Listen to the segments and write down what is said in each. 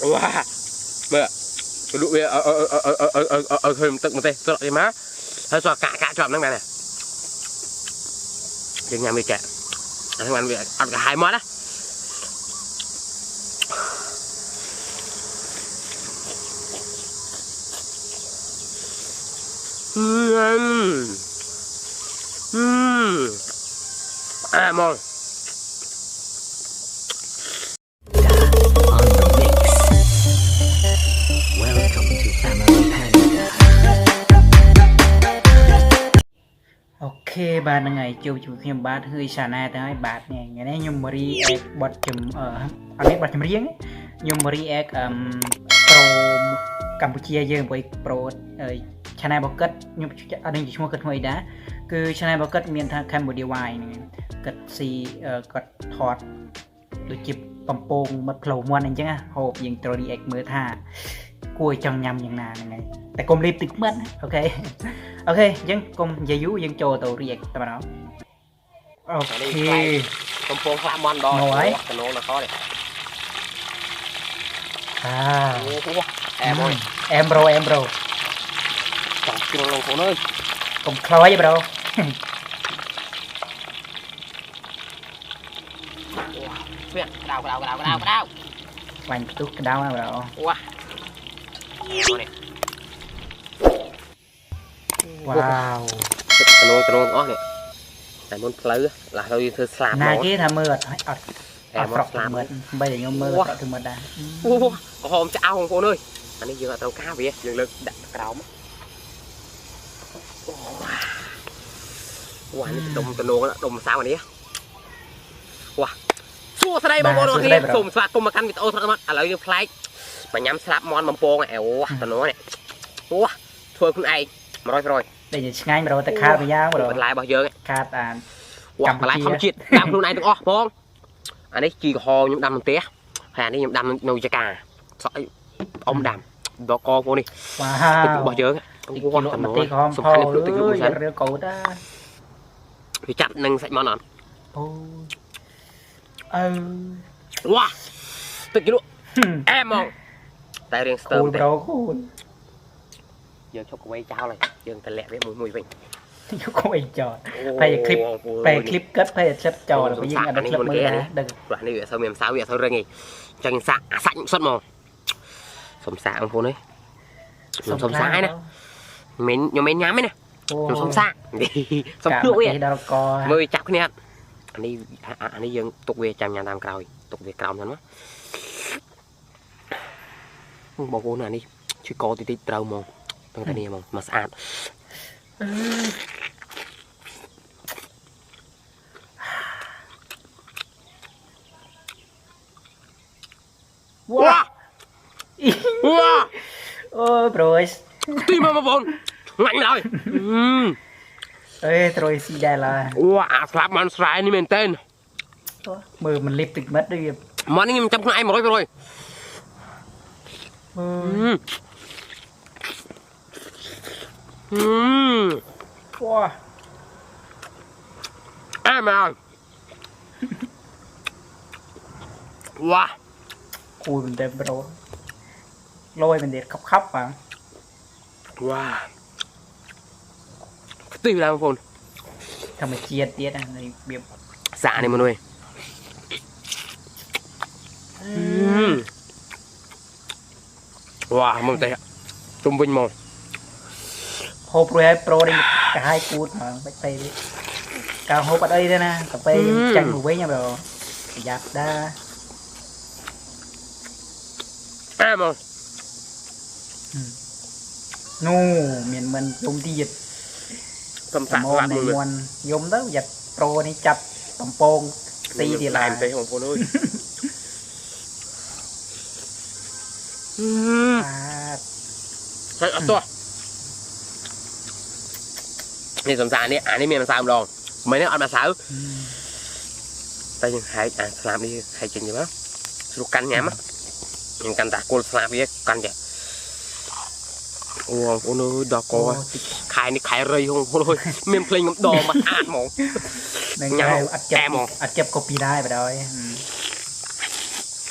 wow mẹ đủ bia ờ ờ ờ ờ ờ ờ ở ở hơi một tận một tay tôi má hơi xoa cả cả chọn năng này này trên nhà mình kẹt anh ăn việc ăn cả hai món á Mm. Mm. Ah, mong. ខេបាទហ្នឹងហើយជួបជាមួយខ្ញុំបាទហើយសាណាទៅហើយបាទនេះថ្ងៃនេះខ្ញុំរីអេកបត់ចំអឺអត់នេះបត់ចម្រៀងខ្ញុំរីអេកអឺប្រូកម្ពុជាយើងមួយប្រូអឺ channel របស់គាត់ខ្ញុំអត់ដឹងជាឈ្មោះគាត់ឈ្មោះអីដែរគឺ channel របស់គាត់មានថា Cambodia Y ហ្នឹងហើយគាត់ស៊ីអឺគាត់ថតដូចជាបំពងមិត្តផ្លូវមន់អញ្ចឹងណាហូបយើងត្រូវ react មើលថា គួរឲ្យចង់ញ៉ាំយ៉ាងណាហ្នឹងហើយតែកុំលេបទឹកមិនណាអូខេ អូខេអញ្ចឹងកុំនិយាយយូរយើងចូលទៅ react តែម្ដងអូ អានេះ ខេ ខ្លែង កំពងខ្លាក់មន់ដង មកហើយ កណងនគរនេះ អា អូហូអែមអើយ អែមប្រូអែមប្រូ ចង់ជ្រុលលងខ្លួនអើយក ុំខ្លោចទេប្រូ វាក្តៅក្តៅក្តៅក្តៅក្តៅ បាញ់ផ្ទុះក្តៅណាប្រូ វ៉ាមក នេះវ៉ាវទឹកកណងកណងអស់នេះតែមុនផ្លូវឡាស់ទៅយើងធ្វើស្លាប់ណាមកគេថាមើលអត់អត់អែអមត់មកប្រកស្លាប់មើលបីតែខ្ញុំមើលវ៉ាប្រកទៅមើលដែរអូក្រហមឆ្អៅបងប្អូនអើយអានេះយើងអត់ត្រូវការវាយើងលើកដាក់ក្រោមអូវ៉ាវ៉ានេះដុំកណងដុំម្សៅអានេះវ៉ាសួស្ដីបងប្អូនអរគ្នាសូមស្វាគមន៍មកកាន់វីដេអូថ្មីមកឥឡូវយើងប្លែក មកញ៉ាំស្លាប់មន់បំពងអែវ៉ាកណងនេះវ៉ាធ្វើខ្លួនឯង100%តែឆ្ងាញ់ប្រូតែខាតមួយយ៉ាងប្រូបន្លែរបស់យើងខាតអាវ៉ាកម្ពុជាបន្លែធម្មជាតិដាំខ្លួនឯងទាំងអស់បងអានេះជីក្រហមខ្ញុំដាំនៅផ្ទះហើយអានេះខ្ញុំដាំនៅចកាសក់អ៊ំដាំដកកពួកនេះវ៉ាទឹកវរបស់យើងទីគីឡូមកទីក្រហមសំផោខាន់នេះភ្លុកទឹករបស់អើសិយនរើកោតណាវាចាប់នឹងសាច់មន់អត់អូអឺវ៉ាទឹកជ្រក់អែមហ្មង តែរឿងស្ទើរតែប្រគូនយើងឈប់កវៃចោលហើយយើងតែលាក់វាមួយមួយវិញយកកវៃចោលតែឃ្លីបតែឃ្លីបកឹតតែឃ្លីបចោលបើយើងអត់ឃ្លីបមើលណាដឹងព្រោះនេះវាអត់សូវមានសៅវាអត់សូវរឹងទេអញ្ចឹងសាក់អាសាច់សុទ្ធមកសុំសាក់បងប្អូនអើយសុំសុំសាក់ណាមិនខ្ញុំមិនញ៉ាំទេណាខ្ញុំសុំសាក់សុំភ្លក់វាដល់កមើលចាប់គ្នាអត់អានេះអានេះយើងទុកវាចាំញ៉ាំតាមក្រោយទុកវាក្រោមហ្នឹងណា បងប្អូនអានេះជួយកតិចតិចត្រូវហ្មងទាំងតែនេះហ្មងមកស្អាតវ៉ាវ៉ាអូយប្រួយទីមកបងប្អូនឆ្ងាញ់ឡើយអឺអេត្រួយស៊ីដែរឡើយវ៉ាអាស្លាប់មិនស្រែនេះមែនតើមើលមិនលិបទឹកមិត្តដូចវាមកនេះខ្ញុំចាំខ្លួនឯង100%អឺ อืมอืมว้าไอ้แมวว้าคูณเด็บโรโรยเป็นเด็ดครับๆอะว้าตื่นแล้วบางคนทำไมเจียดเจียดอะไรเบียบสาเนมันด้วยอืม វ៉ាមកតែជុំវិញមកហូបរួយឲ្យប្រូនេះកាហាយគូតហ្មងបាច់ទៅទៀតកាហូបអត់អីទេណាទៅពេលចាញ់មកវិញណាប្រូប្រយ័ត្នដែរអែមមកនោះមានមិនយំទៀតសំសាកមស្លាប់នៃមួយមន់យំទៅយ៉ាត់ប្រូនេះចាប់បំពងទីទៀតឡាឡើយយទេបងប្អូនអើយ អឺបាទហើយអត់តោះនេះសំសាកនេះអានេះមានម្សៅម្ដងមិននេះអត់ម្សៅតែយើងហែកអាស្លាប់នេះហែកចេញទៅមកស្រួលកាន់ញ៉ាំយើងកាន់តាគល់ស្លាប់វាកាន់ចេះអូបងប្អូនអើយដល់កអូហើយខែនេះខែរៃហងបងប្អូនអើយមានភ្លេងកំដរមកស្អាតហ្មងនឹងញ៉ាំហៅអត់ចាប់អែមហ៎អត់ចាប់កូពីដែរបដ ாய்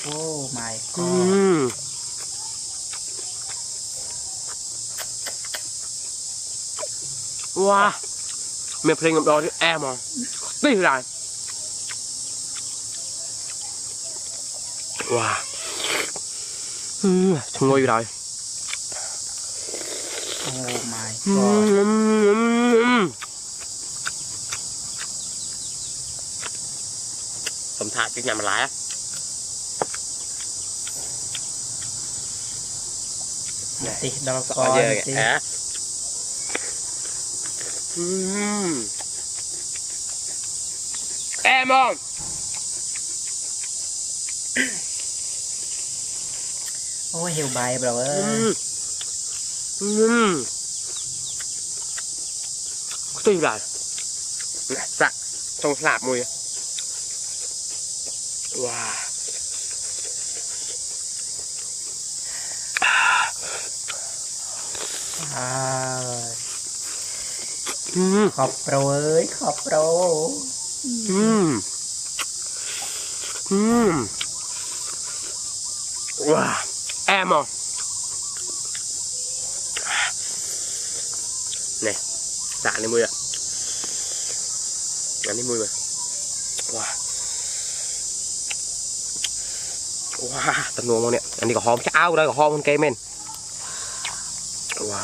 អូ my ว้าเมียเพลงกับดอที่แอมอนตีไรว้าชงวยอยู่ไรโอ้ my god สมถากินยำมาหลายอ่ะตีดอกกอเยอะแก Ừ. em không? Ôi hiểu bài rồi. Ơi uhm. tuy là dạ. Trong lạp mùi wow. À. រូอืมอืมว้าแอมอะนี่สระในมืออะอันนี้มือมาว้าว้าตะนวงมาเนี่ยอันนี้ก็หอมจะเอาเลยก็หอมมันเกมเมนว้า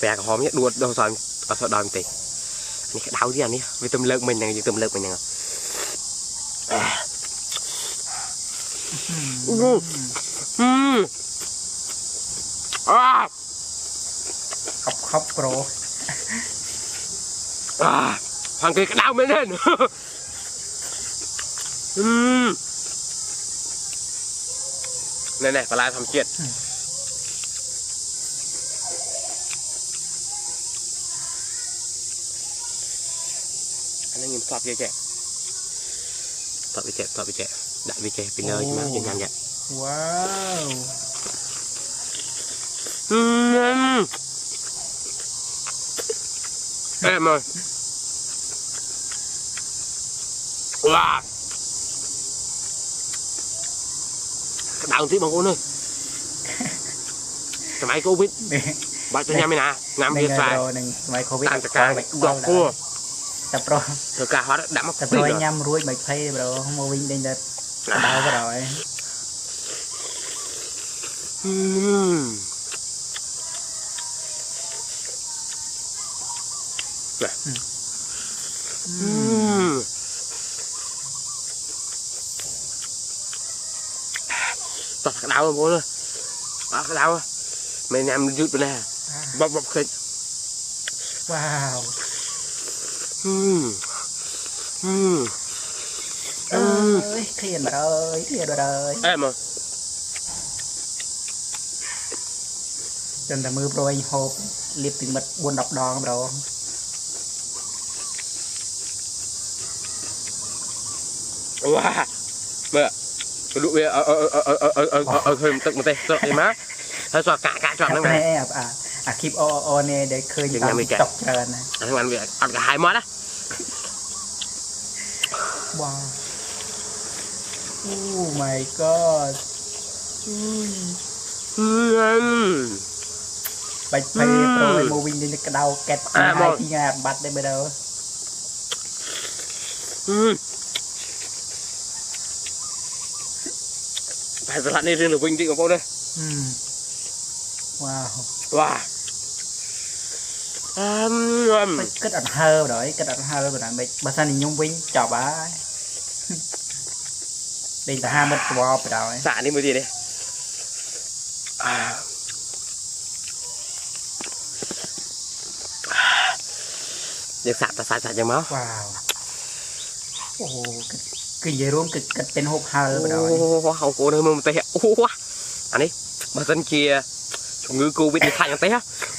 แปลกหอมเนี่ยดูดดูส អត់ទៅដើមទេនេះក្តៅទៀតអានេះវាទំលើកមិញហ្នឹងយើងទំលើកមិញហ្នឹងអឺអាខប់ខប់ប្រូអាខាងគេក្តៅមែនទេអឺណែណែបន្លែធម្មជាតិ 하나님 수업이 제 수업이 제 수업이 제 đại trẻ pin ơi mà nhìn nhận nhận wow. Uhm. em ơi. Wow đào tí bằng con ơi. Cái máy covid. Bạn cho nhà mình à nằm kia phải. máy covid đang chặt cang đọc cua. តែប្រុសធ្វើការហត់ដាក់មកតែប្រុសញ៉ាំរួចមិនភ័យប្រុសមកវិញដេញដល់ដល់ប្រុសហើយតោះក្តៅបងប្អូនអត់ក្តៅមិនញ៉ាំយឺតប៉ុណ្ណាបបបខ្ទេចវ៉ាវ អឺអឺអើយឃ្លានរយឃ្លានរយអែមកចាំតែមើលប្រវែងហូបលាបពីមិត្ត4 10ដងប្រងវ៉ាមើលទៅលក់វាឲ្យឲ្យឲ្យឲ្យឲ្យឃើញទឹកមកទេសស្រក់ទេមកហើយសួរកាក់កាក់ជាប់ហ្នឹងណាអើអា អាគីបអូអូនេះដែលឃើញតាម TikTok ច្រើនណាស់ហ្នឹងវាអត់កាហាយមកណាបងអូ my god អឺបាច់ពេលប្រូមកវិញនេះក្តៅកែតអាមកពីថ្ងៃបាត់ដែរបើដល់អឺបែរសាឡាត់នេះរឿងទៅវិញតិចបងប្អូនណាវ៉ាវវ៉ា គិតអត់ហើបណ្ដោយគិតអត់ហើបណ្ដោយបើសិនខ្ញុំវិញចប់ហើយដេញទៅហាមិត្តក្បោបណ្ដោយសាក់នេះមួយទៀតនេះយើងសាក់ទៅសាច់សាច់ចឹងមកវ៉ាវអូគឺនិយាយរួមគឺគិតเป็นហូបហើបណ្ដោយអូហៅកូនមើលមកទេអូអានេះបើសិនជា ងឺ Covid នេះខ្លាចអត់ទេ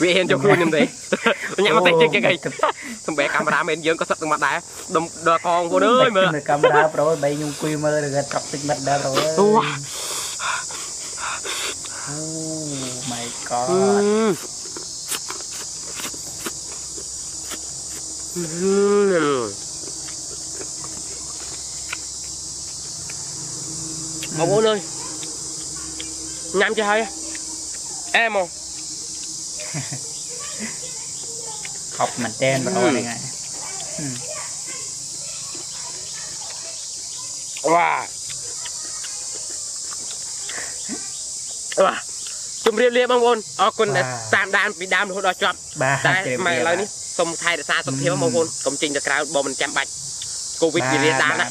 វាហ៊ានចូលខ្លួនខ្ញុំទេញ៉ាំអត់ទេជិះគេគេសំបែកាមេរ៉ាមែនយើងក៏សឹកនឹងមកដែរដុំដល់កងបងអើយមើល នៅកាមេរ៉ាប្រូបីខ្ញុំអង្គុយមើលឬក៏ត្រប់ទឹកមិត្តដែរប្រូអើយ អូ អូ my អ god ឺបងប្អូនអើយញ៉ាំចេះហើយ អែមកហប់មែនតែនម្ដងហ្នឹងហើយហឹមវ៉ាវ៉ាជម្រាបលាបងប្អូនអរគុណដែលតាមដានពីដើមរហូតដល់ចប់បាទតែជម្រាបមកឥឡូវនេះសូមថែរក្សាសុខភាពបងប្អូនកុំចេញទៅក្រៅបើមិនចាំបាច់កូវីដវារាលដាលណា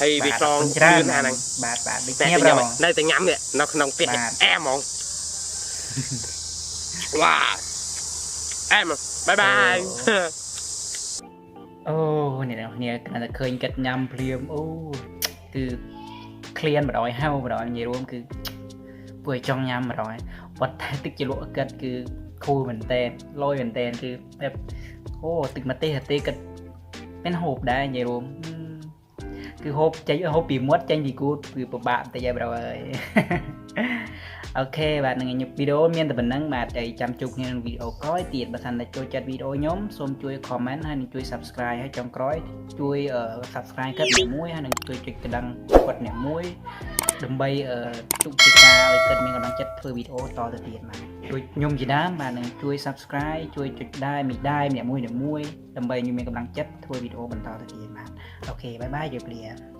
ហើយវាឆ្លងច្រើនលឿនណាស់ហ្នឹងបាទបាទដូចតែគ្នាញប្រ៉ាំងនៅតែញ៉ាំនេះនៅក្នុងផ្ទះបាទអែមហ្មង វ៉ាអែមបាយបាយអូនេះអ្នកគ្នាគ្រាន់តែឃើញកាត់ញ៉ាំភ្លាមអូគឺឃ្លានម្ដងហើយហៅម្ដងនិយាយរួមគឺពួកឲ្យចង់ញ៉ាំម្ដងហើយប៉ុន្តែទឹកជ្រលក់កាត់គឺខូលមែនតែនលយមែនតែនគឺបែបអូទឹកម្ទេសទេកាត់មានហូបដែរនិយាយរួមហឹមគឺហូបចេញហូបពីមាត់ចេញពីគូតគឺពិបាកបន្តិចហើយប្រហែល អូខេបាទនឹងខ្ញុំវីដេអូមានតែប៉ុណ្្នឹងបាទហើយចាំជួបគ្នាក្នុងវីដេអូក្រោយទៀតបើសិនតែចូលចិត្តវីដេអូខ្ញុំសូមជួយ comment ហើយនិងជួយ subscribe ហើយចុងក្រោយជួយអឺ subscribe គាត់អ្នកមួយហើយនិងជួយចុចកណ្ដឹងគាត់អ្នកមួយដើម្បីអឺទុកជាការឲ្យគាត់មានកម្លាំងចិត្តធ្វើវីដេអូតទៅទៀតបាទជួយខ្ញុំជាដើមបាទនឹងជួយ subscribe ជួយចុចដែរមីដែរអ្នកមួយអ្នកមួយដើម្បីខ្ញុំមានកម្លាំងចិត្តធ្វើវីដេអូបន្តទៅទៀតបាទអូខេបាយបាយជម្រាបលា